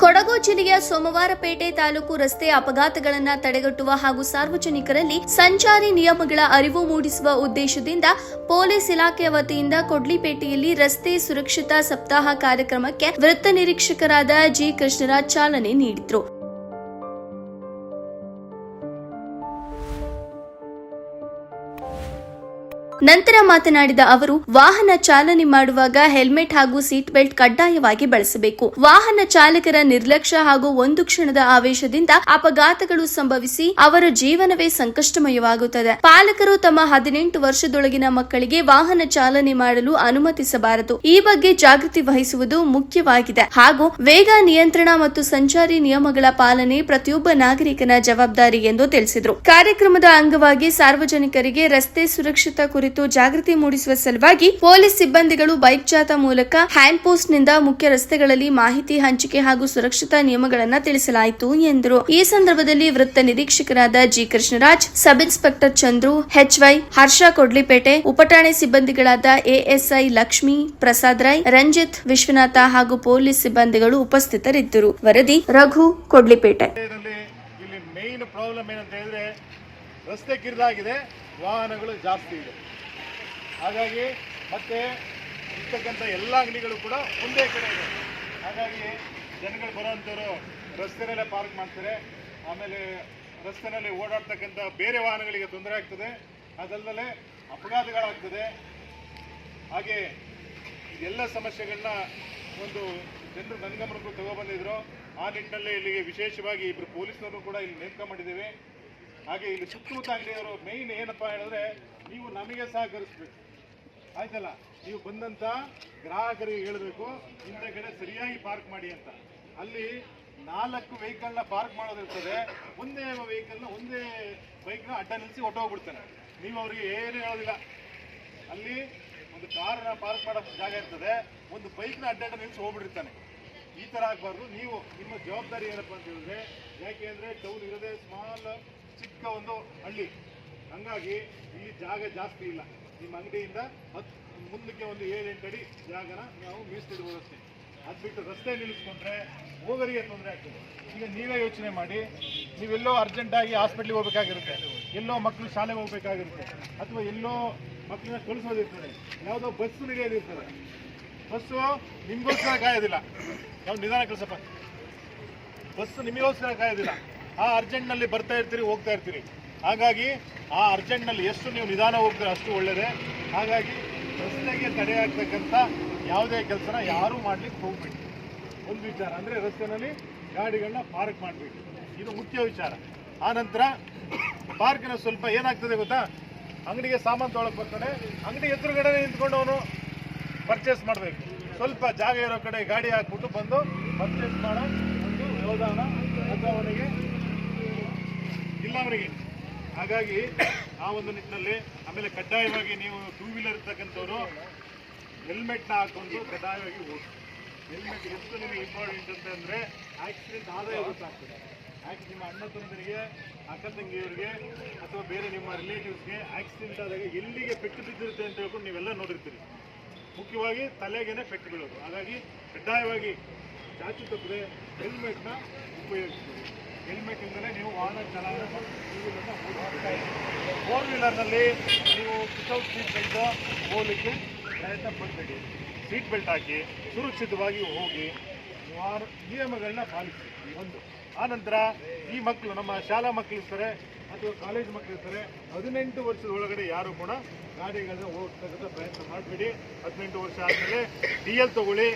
ಕೊಡಗು ಜಿಲ್ಲೆಯ ಸೋಮವಾರಪೇಟೆ ತಾಲೂಕು ರಸ್ತೆ ಅಪಘಾತಗಳನ್ನು ತಡೆಗಟ್ಟುವ ಹಾಗೂ ಸಾರ್ವಜನಿಕರಲ್ಲಿ ಸಂಚಾರಿ ನಿಯಮಗಳ ಅರಿವು ಮೂಡಿಸುವ ಉದ್ದೇಶದಿಂದ ಪೊಲೀಸ್ ಇಲಾಖೆಯ ವತಿಯಿಂದ ಕೊಡ್ಲಿಪೇಟೆಯಲ್ಲಿ ರಸ್ತೆ ಸುರಕ್ಷತಾ ಸಪ್ತಾಹ ಕಾರ್ಯಕ್ರಮಕ್ಕೆ ವೃತ್ತ ನಿರೀಕ್ಷಕರಾದ ಜಿ ಕೃಷ್ಣರಾಜ್ ಚಾಲನೆ ನೀಡಿದರು. ನಂತರ ಮಾತನಾಡಿದ ಅವರು, ವಾಹನ ಚಾಲನೆ ಮಾಡುವಾಗ ಹೆಲ್ಮೆಟ್ ಹಾಗೂ ಸೀಟ್ ಬೆಲ್ಟ್ ಕಡ್ಡಾಯವಾಗಿ ಬಳಸಬೇಕು. ವಾಹನ ಚಾಲಕರ ನಿರ್ಲಕ್ಷ್ಯ ಹಾಗೂ ಒಂದು ಕ್ಷಣದ ಆವೇಶದಿಂದ ಅಪಘಾತಗಳು ಸಂಭವಿಸಿ ಅವರ ಜೀವನವೇ ಸಂಕಷ್ಟಮಯವಾಗುತ್ತದೆ. ಪಾಲಕರು ತಮ್ಮ ಹದಿನೆಂಟು ವರ್ಷದೊಳಗಿನ ಮಕ್ಕಳಿಗೆ ವಾಹನ ಚಾಲನೆ ಮಾಡಲು ಅನುಮತಿಸಬಾರದು. ಈ ಬಗ್ಗೆ ಜಾಗೃತಿ ವಹಿಸುವುದು ಮುಖ್ಯವಾಗಿದೆ. ಹಾಗೂ ವೇಗ ನಿಯಂತ್ರಣ ಮತ್ತು ಸಂಚಾರಿ ನಿಯಮಗಳ ಪಾಲನೆ ಪ್ರತಿಯೊಬ್ಬ ನಾಗರಿಕನ ಜವಾಬ್ದಾರಿ ಎಂದು ತಿಳಿಸಿದರು. ಕಾರ್ಯಕ್ರಮದ ಅಂಗವಾಗಿ ಸಾರ್ವಜನಿಕರಿಗೆ ರಸ್ತೆ ಸುರಕ್ಷತಾ ಕುರಿತು ಜಾಗೃತಿ ಮೂಡಿಸುವ ಸಲುವಾಗಿ ಪೊಲೀಸ್ ಸಿಬ್ಬಂದಿಗಳು ಬೈಕ್ ಜಾಥಾ ಮೂಲಕ ಹ್ಯಾಂಡ್ ಪೋಸ್ಟ್ನಿಂದ ಮುಖ್ಯ ರಸ್ತೆಗಳಲ್ಲಿ ಮಾಹಿತಿ ಹಂಚಿಕೆ ಹಾಗೂ ಸುರಕ್ಷತಾ ನಿಯಮಗಳನ್ನು ತಿಳಿಸಲಾಯಿತು ಎಂದರು. ಈ ಸಂದರ್ಭದಲ್ಲಿ ವೃತ್ತ ನಿರೀಕ್ಷಕರಾದ G. Krishnaraj, sub inspector Chandru H Y Harsha Kodlipete, ಉಪಠಾಣೆ ಸಿಬ್ಬಂದಿಗಳಾದ ಎಎಸ್ಐ ಲಕ್ಷ್ಮಿ, ಪ್ರಸಾದ್ ರೈ, ರಂಜಿತ್, ವಿಶ್ವನಾಥ ಹಾಗೂ ಪೊಲೀಸ್ ಸಿಬ್ಬಂದಿಗಳು ಉಪಸ್ಥಿತರಿದ್ದರು. ವರದಿ ರಘು ಕೊಡ್ಲಿಪೇಟೆ. ರಸ್ತೆ ಕಿರಿದಾಗಿದೆ, ವಾಹನಗಳು ಜಾಸ್ತಿ ಇದೆ. ಹಾಗಾಗಿ ಮತ್ತೆ ಇರ್ತಕ್ಕಂಥ ಎಲ್ಲ ಅಂಗಡಿಗಳು ಕೂಡ ಒಂದೇ ಕಡೆ ಇದೆ. ಹಾಗಾಗಿ ಜನಗಳು ಬರೋಂಥವ್ರು ರಸ್ತೆನಲ್ಲೇ ಪಾರ್ಕ್ ಮಾಡ್ತಾರೆ. ಆಮೇಲೆ ರಸ್ತೆನಲ್ಲಿ ಓಡಾಡ್ತಕ್ಕಂಥ ಬೇರೆ ವಾಹನಗಳಿಗೆ ತೊಂದರೆ ಆಗ್ತದೆ. ಅದಲ್ಲದೆ ಅಪಘಾತಗಳಾಗ್ತದೆ. ಹಾಗೆ ಎಲ್ಲ ಸಮಸ್ಯೆಗಳನ್ನ ಒಂದು ಜನರು ನನ್ಗಮನಕ್ಕೂ ತಗೊಬಂದಿದ್ರು ಆ ನಿಟ್ಟಿನಲ್ಲಿ ಇಲ್ಲಿಗೆ ವಿಶೇಷವಾಗಿ ಇಬ್ಬರು ಪೊಲೀಸ್ನವರು ಕೂಡ ಇಲ್ಲಿ ನೇಮಕ ಮಾಡಿದ್ದೇವೆ. ಹಾಗೆ ಇಲ್ಲಿ ಸುತ್ತಮುತ್ತ ಅಂಗಡಿಯವರು ಮೇಯ್ನ್ ಏನಪ್ಪಾ ಹೇಳಿದ್ರೆ ನೀವು ನಮಗೆ ಸಹಕರಿಸ್ಬೇಕು. ಆಯ್ತಲ್ಲ, ನೀವು ಬಂದಂತ ಗ್ರಾಹಕರಿಗೆ ಹೇಳಬೇಕು ಇಂಥ ಕಡೆ ಸರಿಯಾಗಿ ಪಾರ್ಕ್ ಮಾಡಿ ಅಂತ. ಅಲ್ಲಿ ನಾಲ್ಕು ವೆಹಿಕಲ್ನ ಪಾರ್ಕ್ ಮಾಡೋದಿರ್ತದೆ, ಒಂದೇ ವೆಹಿಕಲ್ನ ಒಂದೇ ಬೈಕ್ನ ಅಡ್ಡ ನಿಲ್ಲಿಸಿ ಹೊಟ್ಟೋಗ್ಬಿಡ್ತಾನೆ ನೀವು ಅವರಿಗೆ ಏನು ಹೇಳೋದಿಲ್ಲ. ಅಲ್ಲಿ ಒಂದು ಕಾರನ್ನ ಪಾರ್ಕ್ ಮಾಡೋ ಜಾಗ ಇರ್ತದೆ, ಒಂದು ಬೈಕ್ನ ಅಡ್ಡ ನಿಲ್ಲಿಸಿ ಹೋಗ್ಬಿಟ್ಟಿರ್ತಾನೆ. ಈ ತರ ಆಗಬಾರ್ದು. ನೀವು ನಿಮ್ಮ ಜವಾಬ್ದಾರಿ ಏನಪ್ಪಾ ಅಂತ ಹೇಳಿದ್ರೆ, ಯಾಕೆ ಅಂದರೆ ಟೌನ್ ಇರೋದೇ ಸ್ಮಾಲ್ ಚಿಕ್ಕ ಒಂದು ಹಳ್ಳಿ. ಹಂಗಾಗಿ ಇಲ್ಲಿ ಜಾಗ ಜಾಸ್ತಿ ಇಲ್ಲ. ನಿಮ್ಮ ಅಂಗಡಿಯಿಂದ ಹತ್ತು ಮುಂದಕ್ಕೆ ಒಂದು ಏಳೆಂಟು ಅಡಿ ಜಾಗನ ನಾವು ಮೀಸಲಿಡ್ಬೋದು ಅಷ್ಟೇ ಅದು ಬಿಟ್ಟು ರಸ್ತೆ ನಿಲ್ಲಿಸ್ಕೊಂಡ್ರೆ ಹೋಗರಿಗೆ ತೊಂದರೆ ಆಗ್ತದೆ. ಈಗ ನೀವೇ ಯೋಚನೆ ಮಾಡಿ, ನೀವೆಲ್ಲೋ ಅರ್ಜೆಂಟಾಗಿ ಹಾಸ್ಪಿಟ್ಲಿಗೆ ಹೋಗ್ಬೇಕಾಗಿರುತ್ತೆ, ಎಲ್ಲೋ ಮಕ್ಕಳು ಶಾಲೆಗೆ ಹೋಗ್ಬೇಕಾಗಿರುತ್ತೆ, ಅಥವಾ ಎಲ್ಲೋ ಮಕ್ಕಳನ್ನ ಕಳಿಸೋದಿರ್ತದೆ, ಯಾವುದೋ ಬಸ್ ನಡೆಯೋದಿರ್ತದೆ. ಬಸ್ಸು ನಿಮ್ಗೋಸ್ಕರ ಕಾಯೋದಿಲ್ಲ. ಯಾವ ನಿಧಾನ ಕಳಿಸಪ್ಪ. ಬಸ್ಸು ನಿಮಗೋಸ್ಕರ ಕಾಯೋದಿಲ್ಲ. ಆ ಅರ್ಜೆಂಟ್ನಲ್ಲಿ ಬರ್ತಾ ಇರ್ತೀರಿ, ಹೋಗ್ತಾ ಇರ್ತೀರಿ. ಹಾಗಾಗಿ ಆ ಅರ್ಜೆಂಟ್ನಲ್ಲಿ ಎಷ್ಟು ನೀವು ನಿಧಾನ ಹೋಗ್ತೀರ ಅಷ್ಟು ಒಳ್ಳೆಯದೇ ಹಾಗಾಗಿ ರಸ್ತೆಗೆ ತಡೆ ಆಗ್ತಕ್ಕಂಥ ಯಾವುದೇ ಕೆಲಸನ ಯಾರೂ ಮಾಡಲಿಕ್ಕೆ ಹೋಗ್ಬೇಡಿ. ಒಂದು ವಿಚಾರ ಅಂದರೆ ರಸ್ತೆನಲ್ಲಿ ಗಾಡಿಗಳನ್ನ ಪಾರ್ಕ್ ಮಾಡಬೇಕು. ಇದು ಮುಖ್ಯ ವಿಚಾರ. ಆ ನಂತರ ಪಾರ್ಕಿನ ಸ್ವಲ್ಪ ಏನಾಗ್ತದೆ ಗೊತ್ತಾ? ಅಂಗಡಿಗೆ ಸಾಮಾನು ತೊಳಕ್ಕೆ ಬರ್ತಾನೆ. ಅಂಗಡಿ ಎದುರುಗಡೆ ನಿಂತ್ಕೊಂಡು ಅವನು ಪರ್ಚೇಸ್ ಮಾಡಬೇಕು. ಸ್ವಲ್ಪ ಜಾಗ ಇರೋ ಕಡೆ ಗಾಡಿ ಹಾಕ್ಬಿಟ್ಟು ಬಂದು ಪರ್ಚೇಸ್ ಮಾಡೋ ಒಂದು ವ್ಯವಧಾನ ಅವನಿಗೆ ಇಲ್ಲ ಅವನಿಗೆ. ಹಾಗಾಗಿ ಆ ಒಂದು ನಿಟ್ಟಿನಲ್ಲಿ ಆಮೇಲೆ ಕಡ್ಡಾಯವಾಗಿ ನೀವು ಟೂ ವೀಲರ್ ಇರ್ತಕ್ಕಂಥವ್ರು ಹೆಲ್ಮೆಟ್ನ ಹಾಕೊಂಡು ಕಡ್ಡಾಯವಾಗಿ ಹೋಗಿ ಹೆಲ್ಮೆಟ್ ಎಷ್ಟು ನಿಮಗೆ ಇಂಪಾರ್ಟೆಂಟ್ ಅಂತಂದ್ರೆ ಆಕ್ಸಿಡೆಂಟ್ ಆದಾಯ ಗೊತ್ತಾಗ್ತದೆ. ಆಕ್ಸಿ ನಿಮ್ಮ ಅಣ್ಣ ತಂದರಿಗೆ ಅಕ್ಕ ತಂಗಿಯವರಿಗೆ ಅಥವಾ ಬೇರೆ ನಿಮ್ಮ ರಿಲೇಟಿವ್ಸ್ಗೆ ಆಕ್ಸಿಡೆಂಟ್ ಆದಾಗ ಎಲ್ಲಿಗೆ ಪೆಟ್ಟು ಬಿದ್ದಿರುತ್ತೆ ಅಂತ ಹೇಳ್ಕೊಂಡು ನೀವೆಲ್ಲ ನೋಡಿರ್ತೀರಿ. ಮುಖ್ಯವಾಗಿ ತಲೆಗೇನೆ ಪೆಟ್ಟು ಬೀಳೋದು. ಹಾಗಾಗಿ ಕಡ್ಡಾಯವಾಗಿ ಚಾಚು ತಪ್ಪದೆ ಹೆಲ್ಮೆಟ್ನ ಉಪಯೋಗಿಸ್ತೀವಿ ಹೆಲ್ಮೆಟ್ ಇಂದಲೇ ನೀವು ವಾಹನ ಚಲಾವಣೆ ಫೋರ್ ವೀಲರ್ನಲ್ಲಿ ನೀವು ವಿತೌಟ್ ಸೀಟ್ ಬೆಲ್ಟ್ ಹೋಗಲಿಕ್ಕೆ ಪ್ರಯತ್ನ ಪಡಬೇಡಿ. ಸೀಟ್ ಬೆಲ್ಟ್ ಹಾಕಿ ಸುರಕ್ಷಿತವಾಗಿ ಹೋಗಿ ನಿಯಮಗಳನ್ನ ಪಾಲಿಸಿ. ಒಂದು. ಆನಂತರ ಈ ಮಕ್ಕಳು ನಮ್ಮ ಶಾಲಾ ಮಕ್ಕಳು ಇರ್ತಾರೆ ಅಥವಾ ಕಾಲೇಜ್ ಮಕ್ಕಳು ಇರ್ತಾರೆ, ಹದಿನೆಂಟು ವರ್ಷದ ಒಳಗಡೆ ಯಾರು ಕೂಡ ಗಾಡಿಗಳನ್ನ ಹೋಗ್ತಕ್ಕಂಥ ಪ್ರಯತ್ನ ಮಾಡಬೇಡಿ. ಹದಿನೆಂಟು ವರ್ಷ ಆದಮೇಲೆ ಡಿ ಎಲ್ ತಗೊಳ್ಳಿ.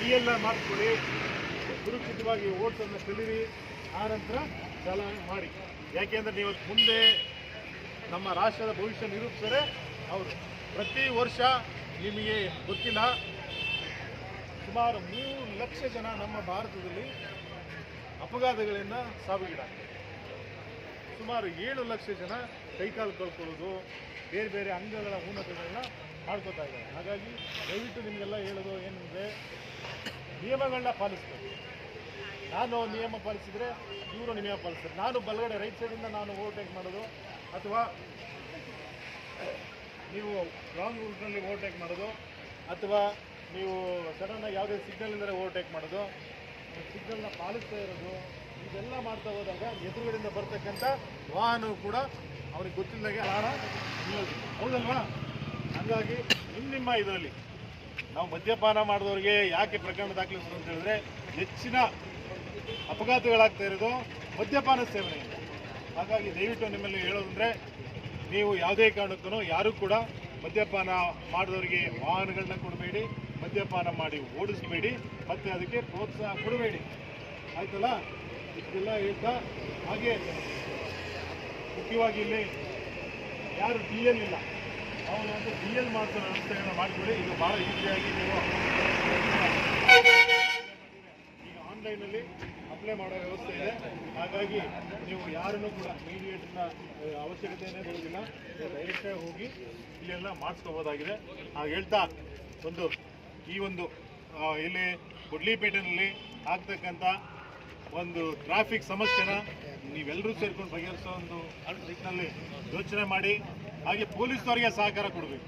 ಡಿ ಎಲ್ ಮಾಡಿಸ್ಕೊಳ್ಳಿ ಸುರಕ್ಷಿತವಾಗಿ ಓಟನ್ನು ಕಲೀರಿ. ಆನಂತರ ಚಾಲನೆ ಮಾಡಿ. ಯಾಕೆಂದ್ರೆ ನೀವು ಮುಂದೆ ನಮ್ಮ ರಾಷ್ಟ್ರದ ಭವಿಷ್ಯ ನಿರೂಪಿಸಿದರೆ ಅವರು ಪ್ರತಿ ವರ್ಷ ನಿಮಗೆ ಗೊತ್ತಿಲ್ಲ. ಸುಮಾರು ಮೂರು ಲಕ್ಷ ಜನ ನಮ್ಮ ಭಾರತದಲ್ಲಿ ಅಪಘಾತಗಳಿಂದ ಸಾವಿಗೀಡಾಗ್ತಾರೆ. ಸುಮಾರು ಏಳು ಲಕ್ಷ ಜನ ಕೈಕಾಲು ಕಳ್ಕೊಳ್ಳೋದು ಬೇರೆ ಬೇರೆ ಅಂಗಗಳ ಉನ್ನತಗಳನ್ನ ಮಾಡ್ಕೋತಾ ಇದ್ದಾರೆ. ಹಾಗಾಗಿ ದಯವಿಟ್ಟು ನಿಮಗೆಲ್ಲ ಹೇಳೋದು ಏನಿದೆ ನಿಯಮಗಳನ್ನ ಪಾಲಿಸ್ಬೇಕು. ನಾನು ನಿಯಮ ಪಾಲಿಸಿದ್ರೆ ಇವರು ನಿಯಮ ಪಾಲಿಸ್ತಾರೆ. ನಾನು ಬಲಗಡೆ ರೈಟ್ ಸೈಡಿಂದ ನಾನು ಓವರ್ಟೇಕ್ ಮಾಡೋದು ಅಥವಾ ನೀವು ರಾಂಗ್ ರೂಟ್ನಲ್ಲಿ ಓವರ್ಟೇಕ್ ಮಾಡೋದು ಅಥವಾ ನೀವು ಸಡನ್ನಾಗಿ ಯಾವುದೇ ಸಿಗ್ನಲ್ ಇಲ್ಲದೆ ಓವರ್ಟೇಕ್ ಮಾಡೋದು. ಸಿಗ್ನಲ್ನ ಪಾಲಿಸ್ತಾ ಇರೋದು, ಇದೆಲ್ಲ ಮಾಡ್ತಾ ಹೋದಾಗ ಎದುರುಗಡೆಯಿಂದ ಬರ್ತಕ್ಕಂಥ ವಾಹನವು ಕೂಡ ಅವ್ರಿಗೆ ಗೊತ್ತಿಲ್ಲದಾಗೆ ನಿಲ್ಲೋದಿಲ್ಲ ಹೌದಲ್ವಾ? ಹಾಗಾಗಿ ನಿಮ್ಮ ನಿಮ್ಮ ಇದರಲ್ಲಿ ನಾವು ಮದ್ಯಪಾನ ಮಾಡಿದವ್ರಿಗೆ ಯಾಕೆ ಪ್ರಕರಣ ದಾಖಲಿಸೋದು ಅಂತ ಹೇಳಿದ್ರೆ ಹೆಚ್ಚಿನ ಅಪಘಾತಗಳಾಗ್ತಾ ಇರೋದು ಮದ್ಯಪಾನ ಸೇವನೆಯಿಂದ. ಹಾಗಾಗಿ ದಯವಿಟ್ಟು ನಿಮ್ಮಲ್ಲಿ ಹೇಳೋದಂದ್ರೆ, ನೀವು ಯಾವುದೇ ಕಾರಣಕ್ಕೂ ಯಾರು ಕೂಡ ಮದ್ಯಪಾನ ಮಾಡಿದವರಿಗೆ ವಾಹನಗಳನ್ನ ಕೊಡಬೇಡಿ, ಮದ್ಯಪಾನ ಮಾಡಿ ಓಡಿಸಬೇಡಿ, ಮತ್ತೆ ಅದಕ್ಕೆ ಪ್ರೋತ್ಸಾಹ ಕೊಡಬೇಡಿ. ಆಯ್ತಲ್ಲ? ಇದೆಲ್ಲ ಹೇಳ್ತಾ, ಹಾಗೆ ಮುಖ್ಯವಾಗಿ ಇಲ್ಲಿ ಯಾರು ಡಿ ಎಲ್ ಇಲ್ಲ. ಅವನು ಒಂದು ಡಿ ಎಲ್ ಮಾಡಿಸೋ ವ್ಯವಸ್ಥೆಗಳನ್ನ ಮಾಡಿಕೊಳ್ಳಿ, ಇದು ಭಾಳ ಈಸಿಯಾಗಿ ನೀವು ಈಗ ಆನ್ಲೈನಲ್ಲಿ ಅಪ್ಲೈ ಮಾಡೋ ವ್ಯವಸ್ಥೆ ಇದೆ. ಹಾಗಾಗಿ ನೀವು ಯಾರನ್ನು ಕೂಡ ಮೀಡಿಯೇಟ್ನ ಅವಶ್ಯಕತೆಯೇ ಬರೋದಿಲ್ಲ. ಡೈರೆಕ್ಟಾಗಿ ಹೋಗಿ ಇಲ್ಲೆಲ್ಲ ಮಾಡಿಸ್ಕೋಬೋದಾಗಿದೆ. ಹಾಗೆ ಹೇಳ್ತಾ ಒಂದು, ಈ ಒಂದು ಇಲ್ಲಿ ಗುಡ್ಲಿಪೇಟೆನಲ್ಲಿ ಆಗ್ತಕ್ಕಂಥ ಒಂದು ಟ್ರಾಫಿಕ್ ಸಮಸ್ಯೆನ ನೀವೆಲ್ಲರೂ ಸೇರಿಕೊಂಡು ಬಗೆಹರಿಸೋ ಒಂದು ನಿಟ್ಟಿನಲ್ಲಿ ಯೋಚನೆ ಮಾಡಿ. ಹಾಗೆ ಪೊಲೀಸ್ನವರಿಗೆ ಸಹಕಾರ ಕೊಡಬೇಕು.